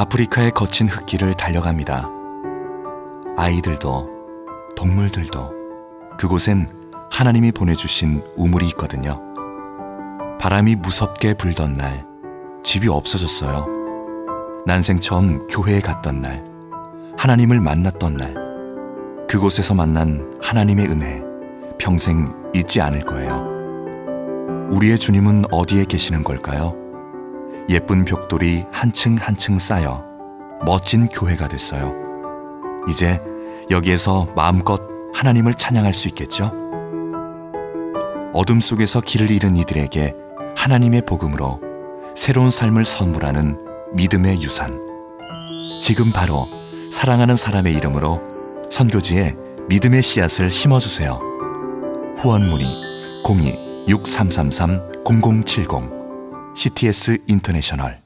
아프리카의 거친 흙길을 달려갑니다. 아이들도 동물들도 그곳엔 하나님이 보내주신 우물이 있거든요. 바람이 무섭게 불던 날 집이 없어졌어요. 난생 처음 교회에 갔던 날 하나님을 만났던 날 그곳에서 만난 하나님의 은혜 평생 잊지 않을 거예요. 우리의 주님은 어디에 계시는 걸까요? 예쁜 벽돌이 한층 한층 쌓여 멋진 교회가 됐어요. 이제 여기에서 마음껏 하나님을 찬양할 수 있겠죠? 어둠 속에서 길을 잃은 이들에게 하나님의 복음으로 새로운 삶을 선물하는 믿음의 유산. 지금 바로 사랑하는 사람의 이름으로 선교지에 믿음의 씨앗을 심어주세요. 후원 문의 02-6333-0070 CTS 인터내셔널